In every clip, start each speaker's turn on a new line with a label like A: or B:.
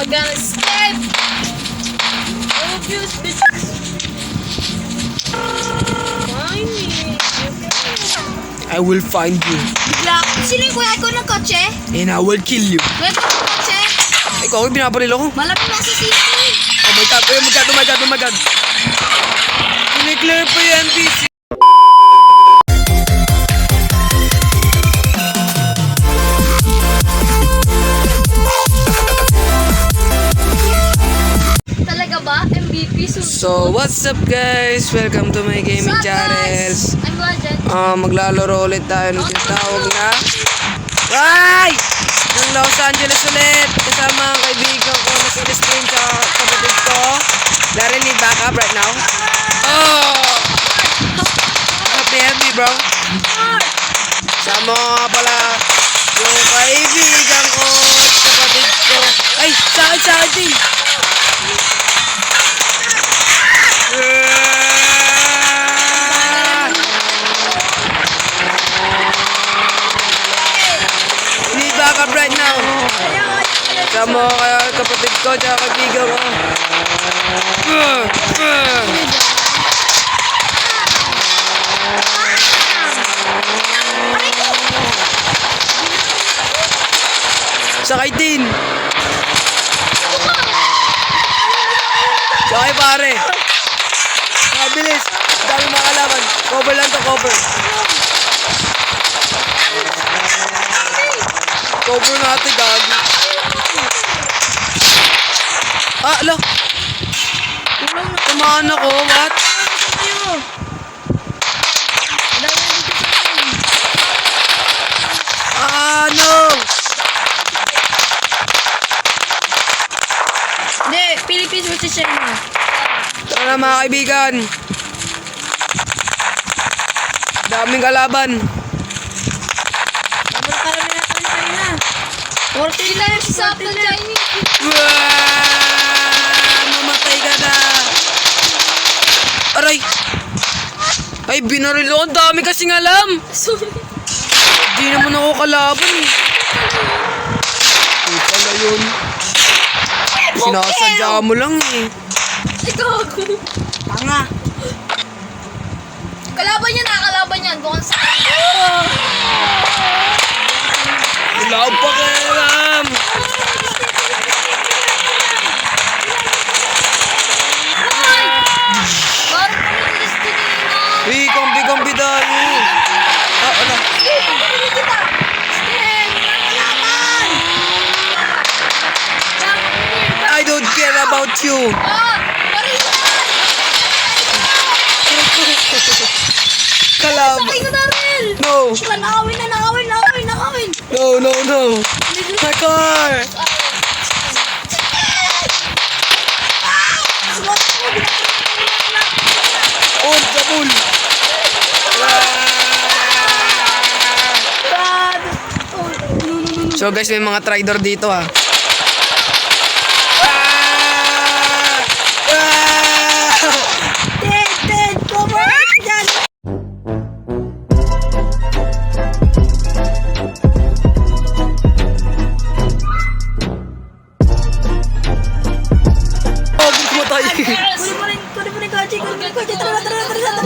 A: not gonna escape. Obvious bitches. Find me.
B: I will find you.
A: Bigla. Sino yung kuya ko ng kotse?
B: And I will kill you.
A: Kuya ko ng kotse?
B: Ikaw yung pinaparil ako.
A: Malapit na sa city.
B: Oh my god, oh my god, oh my god, oh my god. Kiniklear pa yung NPC.
A: So
B: what's up guys? Welcome to my gaming channels.
A: I'm Legend.
B: Ah, maglalaro ulit tayo ng tinatawag na Ay! Ng Los Angeles ulit kasama ang kaibigan ko na si Christine sa kapatid ko Daryl, need backup right now Oh! Happy happy bro Sama pala yung kaibigan ko at kapatid ko Ay! Sa akin, sa Sakay din. Sakay pare. Mabilis. Dami makalaban. Cover lang to cover. Cover natin gagi. Ah, ala. Tamaan ako. What? Ah, no.
A: Hindi, Philippines versus China.
B: Tara mga kaibigan. Daming kalaban.
A: Dapat parang natin ng China. Forty sila yung sasap ng Chinese.
B: Wah! Mamatay ka na. Aray. Ay, binaril ako. Ang dami kasing alam.
A: Sorry.
B: Di naman ako kalaban eh. Ito pala yun. Sinasadya mo lang eh.
A: Ikaw.
B: Tanga.
A: Kalaban yan, nakakalaban yan. Doon sa...
B: Wala akong pakialam. Uy, kompi-kompi tayo. Ah, ano? I don't care about you. Kalaban.
A: Sakay ko na rin!
B: No.
A: Sila, nakawin na, nakawin, nakawin, nakawin!
B: No, no, no. My car. Oh, kabul. So guys, may mga trader dito. Ah!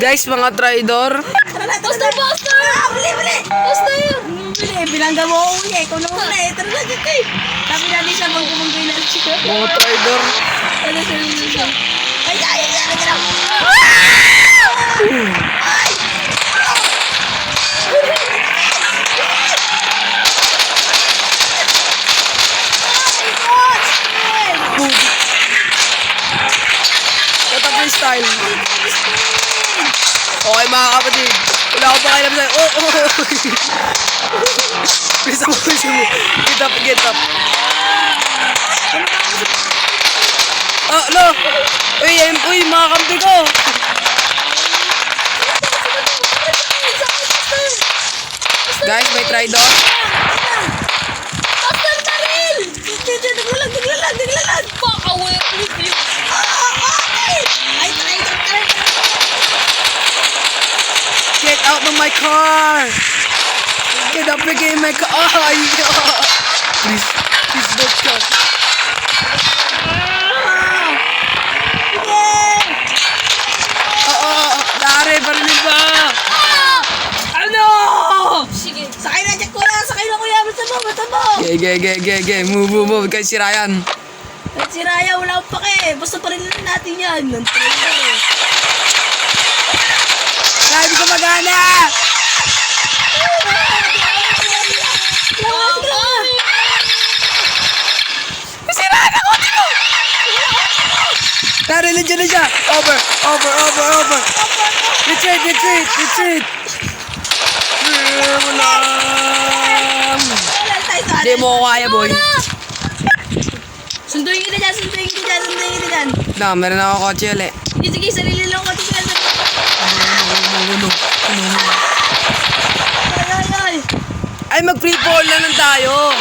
B: Guys, mga trader.
A: tara na, Basta, basta! Ah, bili, bili! Basta yun! Bili, bilangga mo uwi, ikaw na muna eh, tara na, dito eh! Sabi na siya bang kumanggoy na siya.
B: Mga trader.
A: Ano sa inyo siya? Ay, ay, ay, ay, ay, ay!
B: Puti. Oh, oh. Bisa mo, bisa mo. Get up, get up. Ah, no. Uy, ayun, uy, mga kampi ko. Guys, may try doon.
A: Basta na rin! Naglalag, naglalag, naglalag! Fuck away with you! Ay, try, try, try!
B: Get out of my car akin ang bigay may ka... Ay! Please, please don't come. Oo, dari, barilin ba?
A: Ano?
C: Sige.
A: Sakay na dyan, kuya! Sakay na, kuya! Basta mo, basta mo! Ge, ge, ge, ge, ge. Move, move, move. Kay si Ryan.
C: Kay si Ryan, wala akong pake. Basta barilin natin yan.
A: Nandiyan. Sabi ko magana! Tara, nandiyan na siya. Over, over, over, over. Retreat, retreat, retreat. Hindi mo kaya, boy.
C: Sunduin kita dyan, sunduin kita dyan, sunduin kita dyan.
A: Na, meron ako kotse ulit.
C: Sige, sige, sarili lang ko. Sige, sarili. Ay, ay, ay.
A: Ay, mag-free fall na lang tayo.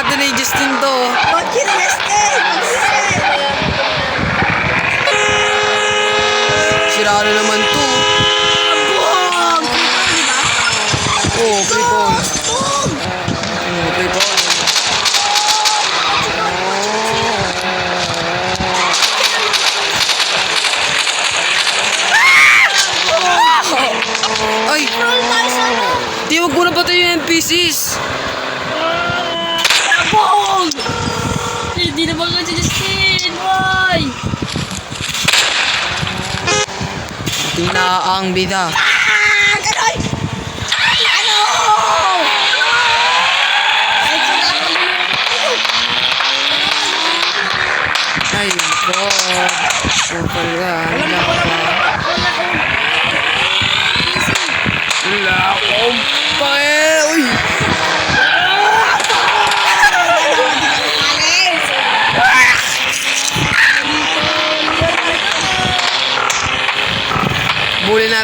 A: Kotse ata ni Justin to.
C: Kotse ni Justin!
A: Sira na naman to.
C: Boom! Di ba?
A: Oo, oh! Oo, free fall. Ay,
C: ano?
A: di wag mo na patayin yung NPCs.
C: Hindi naman ka si Justin! Why?
A: Ating na ang bida.
C: Ah! Ganoy! Ano? Ay, ka
A: Ay, God. Kupal ka. Wala ka. Wala pake. Uy.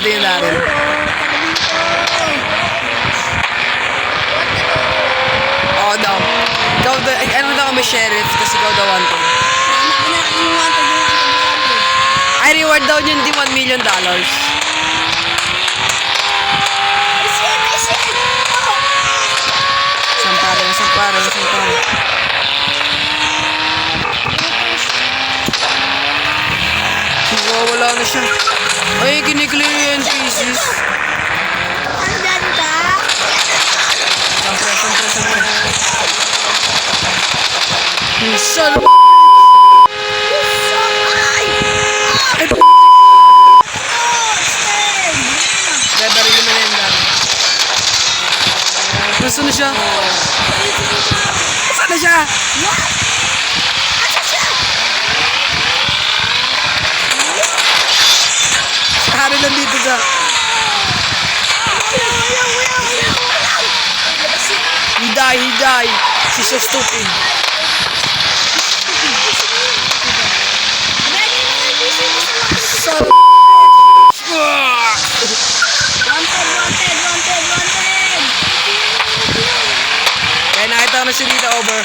A: Yung Daryl. Oo daw. Ikaw daw, ano daw kami sheriff kasi ikaw daw wanted. Ay, reward daw yun di 1 million dollars. Sampare, sampare. Wow, wala na siya. Ay, kiniklear yung NPCs. Sampre, sampre, sampre. Hmm, Son of a- Ay, p- Dahil barili mo dami. Nasaan na siya? Nasaan na siya? Hari nandito siya. He die, he die. She's so stupid. Son of Kaya nakita ko na si Rita over.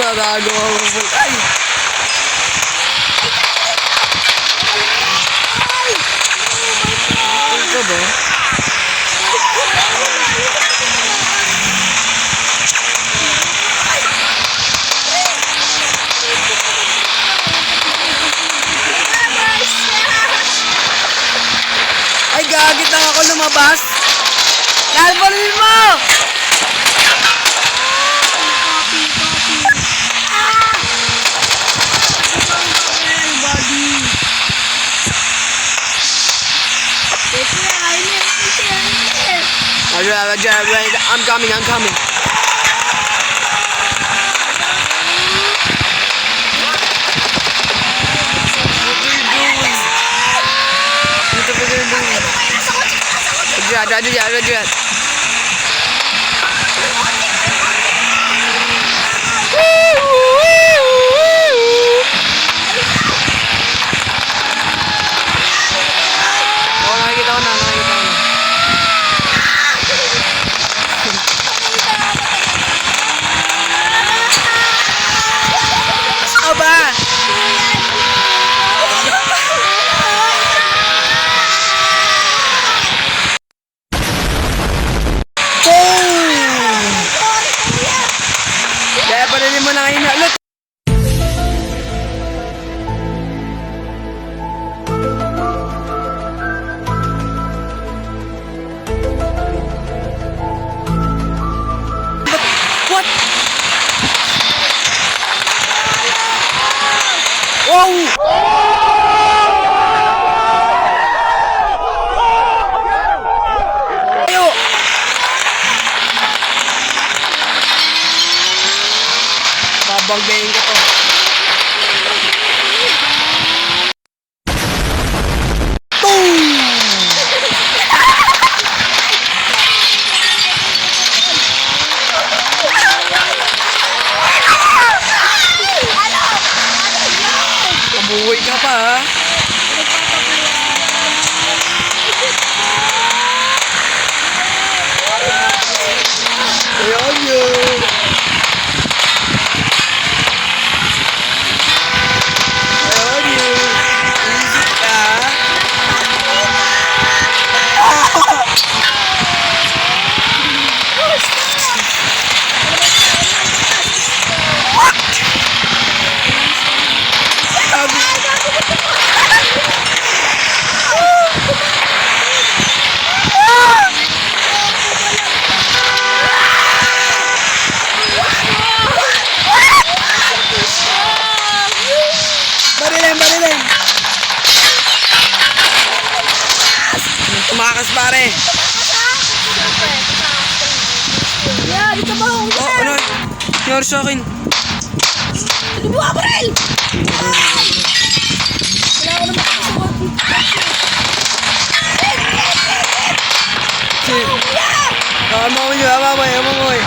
A: Tatago ako. Ay! Ito ba? Ay, gagit lang ako lumabas. Lalbalin mo! I'm coming, I'm coming. Ada di 住
B: Babanggayin ko to. Boom! Kabuhay ka pa ha? Ayan yun. Ayan yun. Easy ka. Sabi- Barilin, barilin. Tumakas pare.
A: Yeah, di ka ba?
B: Oh, ano? Nangyari sa akin.
A: Ano ba, April? Wala ko naman kasawat.
B: Ah, mama niyo, ah, mama, ah, mama, eh.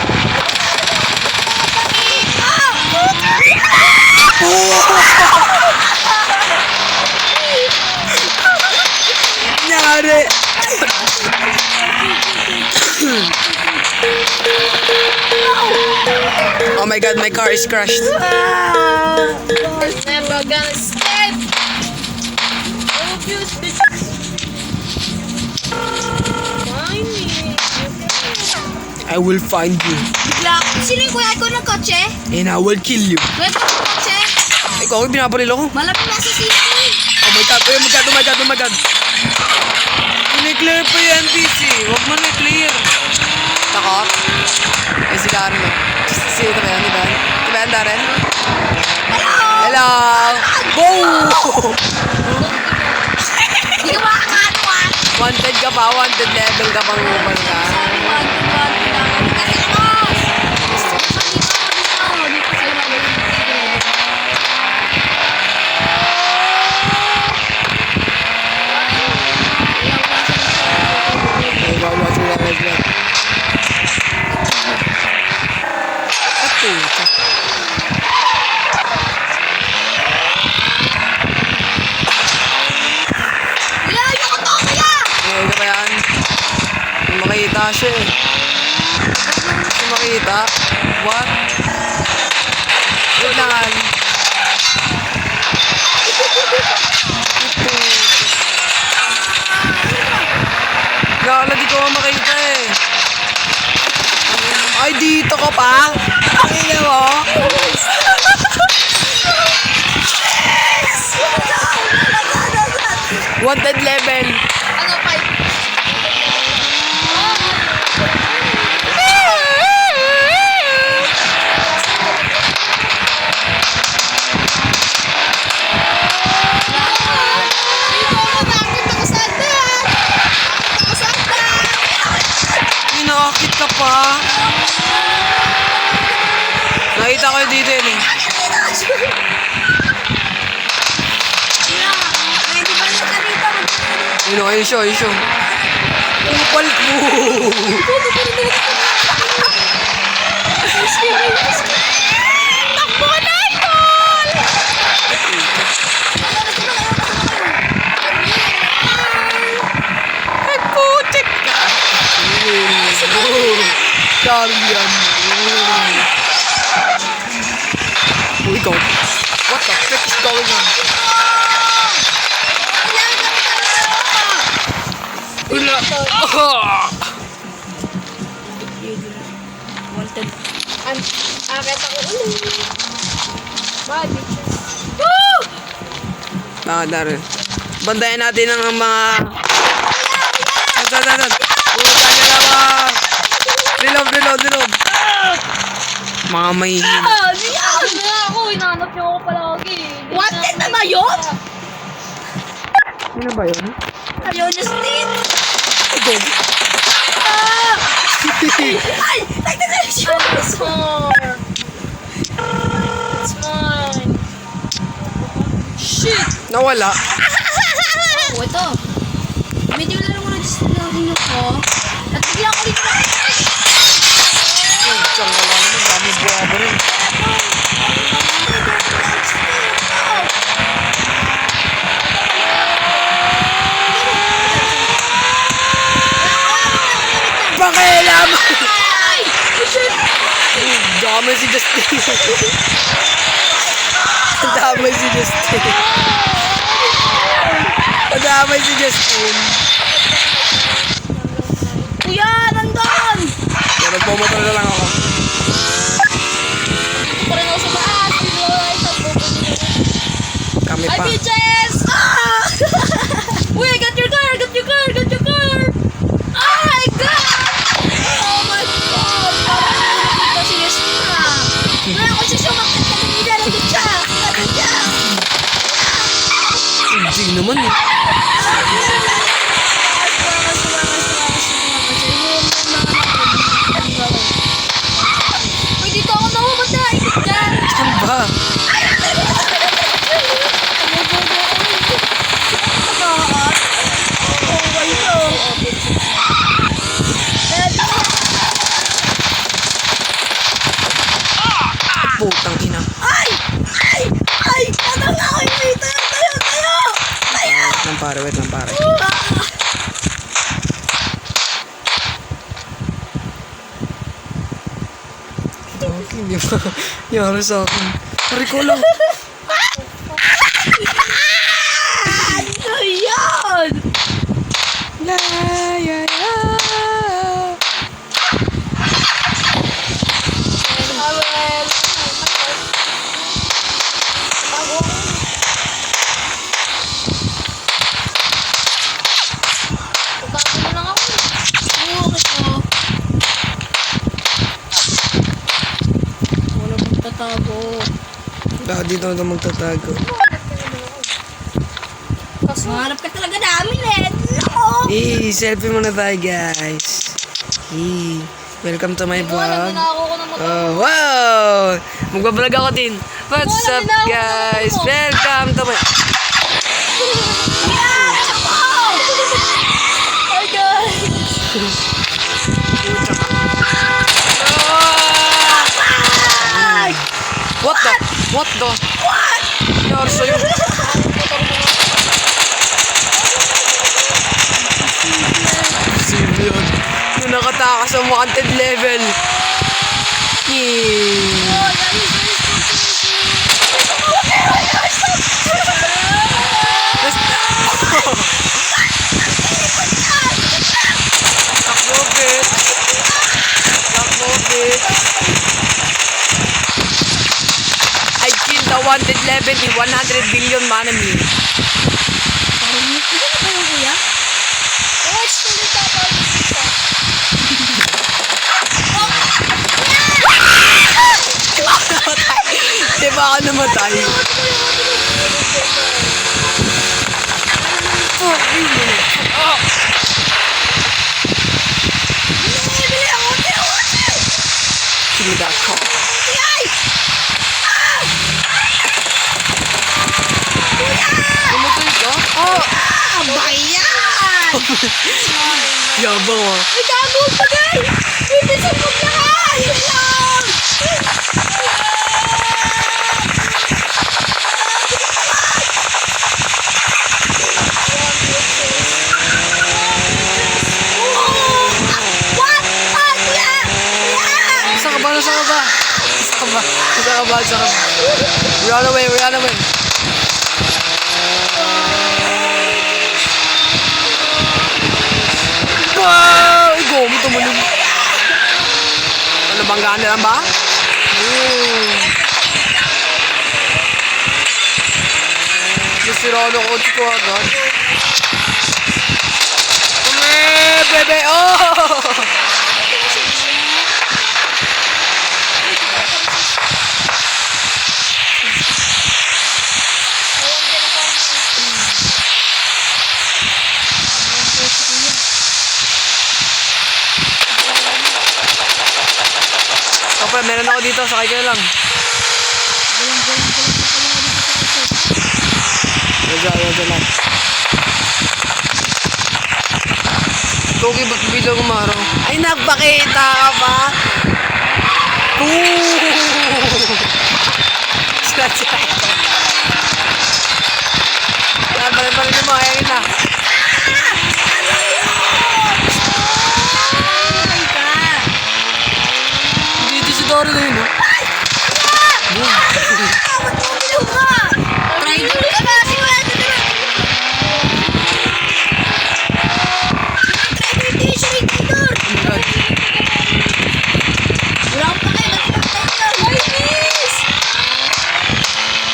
B: Nangyari. Oh my god, my car is crashed.
A: Never gonna escape. Obvious bitches. Find me.
B: I will find you
A: sino yung kuya ko ng kotse?
B: and I will kill you.
A: Kuya ko ng kotse?
B: Ikaw, binabaril ako.
A: Malapit na sa sino.
B: Oh my god, oh my god, oh my god, oh my god. Ini-clear pa yung NPC. Huwag mo na-clear. Takot? Ay, si Darren Si ito ba yan, di ba? Di ba yan, Darren? Hello! Boom!
A: Hindi ka makakano ah.
B: Wanted ka pa, wanted level ka pang upal ka. Ay, wow, watch mo lang, watch mo lang. Ito. Eh, ano ba yan? Hindi makita siya eh. Hindi makita? What? Wait lang ah. Lala, di ko nga makita eh. Ay, dito ka pa? Tingnan mo? Wanted level. Inakakit ka pa. Nakita ko dito yun eh. Yun o, ayun siya, ayun siya. Upal mo.
A: Takbo na idol!
B: Ay, putik ka. Charlian. Oh, ikaw. What the frick is going on? Wala. Ah!
A: Wanted. An akit ako ulit. Bye, bitches.
B: Bakit narin? Bandayan natin ang mga... Saan, saan, saan? Puta niya naman! Reload, reload, reload! Mga may...
A: Ah,
C: Ano nga ako, hinanap niyo ako palagi.
A: Wanted na ba yun?
B: Ano ba yun?
A: Ayaw na
B: din.
A: Ah! Ay! Nagtatalag siya!
C: It's more! It's!
A: Shit!
B: Nawala.
A: Oh, ito. Medyo laro ko nag-slowing ako. Oh. At bigla ko
B: dito. Ay!
A: Ay! Ay! Ay!
B: Dami si Justin. Dami si Justin. Dami si Justin.
A: Kuya, nandun!
B: Kaya nagpumotor na lang ako.
A: Ito pa rin ako sa taas.
B: Kami
A: Ay,
B: pa.
A: bitches! Ah!
B: Okay, hindi ba? Yari sa akin. Pari ko lang. Dito na magtatago?
C: Maharap ka talaga namin eh. No!
B: Eh, selfie muna tayo guys. Eh, welcome to my vlog. Oh, wow! Magbablog ako din. What's up guys? Welcome to my...
A: Hi guys!
B: What the? What the? What? Nangyari sa'yo? Sino yun? Yung nakatakas sa wanted level. Yeah. 70, 100 billion manami. Give me that call.
C: Ah! Bayan!
B: Yabang ah.
C: Ay, gago ka din! Hindi sa paglakas! Yun lang!
B: Ka ba? Saan ka ba? Saan ka ba? Saan ka ba? Saan ka ba? Run away, run away. Wow! Gomi tumunog. Ano bang gana lang ba? Hmm. Nasira ko ng kotse ko agad. Kame, bebe! Oh! Kapre, meron ako dito. Sakay ka na lang. Medyo ayaw ko lang. Kogi, ba't bilang umaraw? Ay, nagpakita ka pa! Ito. Yan, balik-balik mo. Ayan na. Dito si Dora na yun, no? Oh my God.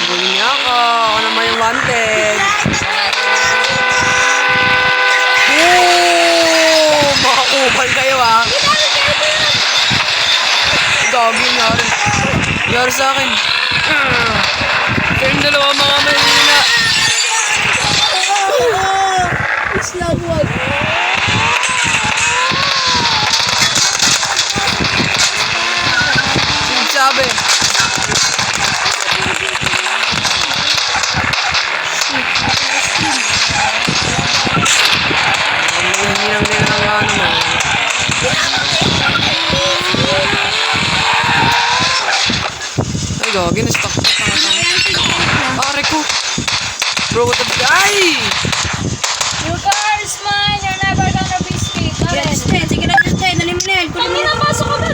B: Huli niya ako. Ako naman yung wanted. Boom! Kupal kayo, ah. Gagi nangyari. Nangyari sa akin. Kayong dalawa mga mahina. Sinasabi. Ang hinang din ang ano mo. Na-stuck ko. Pare ko. Bro, what the... Ay!
C: Your car is mine. You're never gonna be speak.
A: Sige na, Justin. Dali mo na yan. Kunin mo
C: Kanina
A: na.
C: pasok ka na.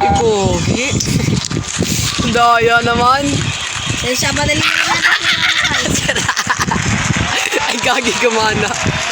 B: Ay, pogi. Daya naman.
A: Yan siya, madali mo na natin.
B: Ay, gagi kamana.
C: Dali,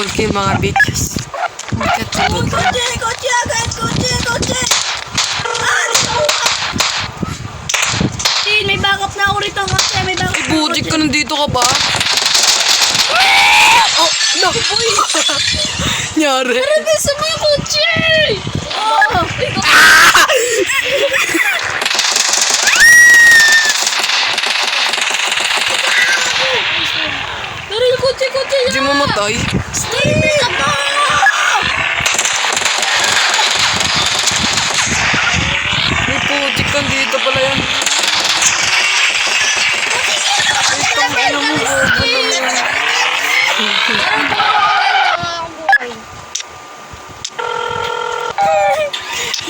B: Double kill mga bitches. Kill.
A: Kotse, kotse agad. Ah, nakuha. Tin, may backup na ako rito. Kotse, may backup na ako rito.
B: ka nandito ka ba? Oh, no! Nyari.
C: Bisa mo yung kotse! Oh! Ikaw Dali, yung kotse, kotse yan!
B: Hindi mo matay.
A: Tin, ako!
B: May putik ka dito pala yan. Ay, tangina mo.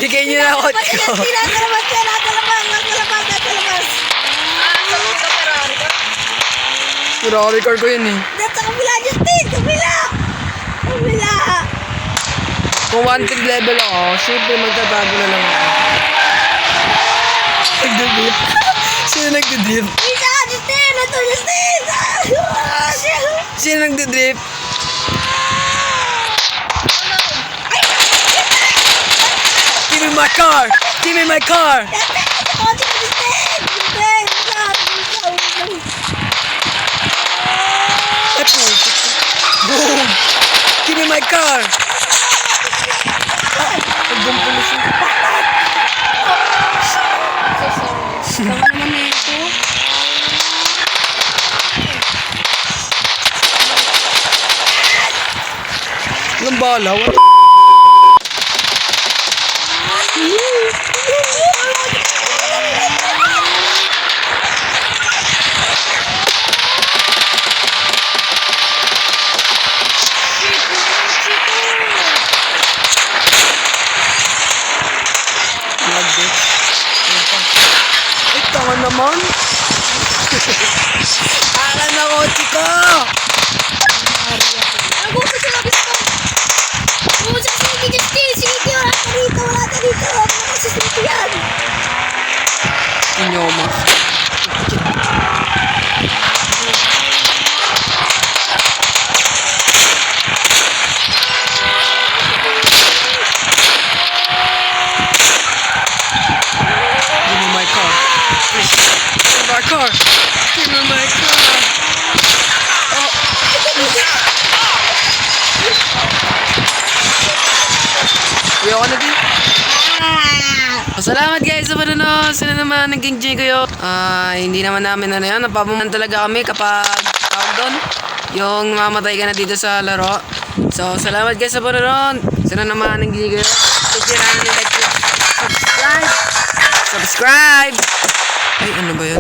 B: Bigay niyo na ako.
A: Tin, nakalabas ka, nakalabas, nakalabas, nakalabas.
B: Ferrari car ko yun eh.
A: Sa kabila, kabila.
B: Kung wanted level ako, syempre magtatago na lang ako. Nagdidip. Sino nagdidip?
A: Isa, Justin, ito, Justin.
B: Sino nagdidip? Give me my car! Give me my car!
A: Kotse, Justin. Justin, wala, wala, wala.
B: Ay, putik. Boom! Give me my car! Naggumpuli siya.
A: Baka naman na ito.
B: Anong bala? Lag, bitch. Ano pa? Ay, tanga naman. Ala na kotse ko!
C: Ako sa sinabi sa
A: Oo, sa sige, Justin. Sige, wala ka rito, wala ka rito. Wala ka masisisi yan.
B: Inyomas. ako na din. Oh, salamat guys sa naman nag-enjoy kayo. Ah, hindi naman namin ano yan. Napapaman talaga kami kapag tawag doon. Yung mamatay ka na dito sa laro. So, salamat guys sa panonood. Sila naman nag-enjoy kayo. Subscribe. Subscribe. Ay, ano ba yun?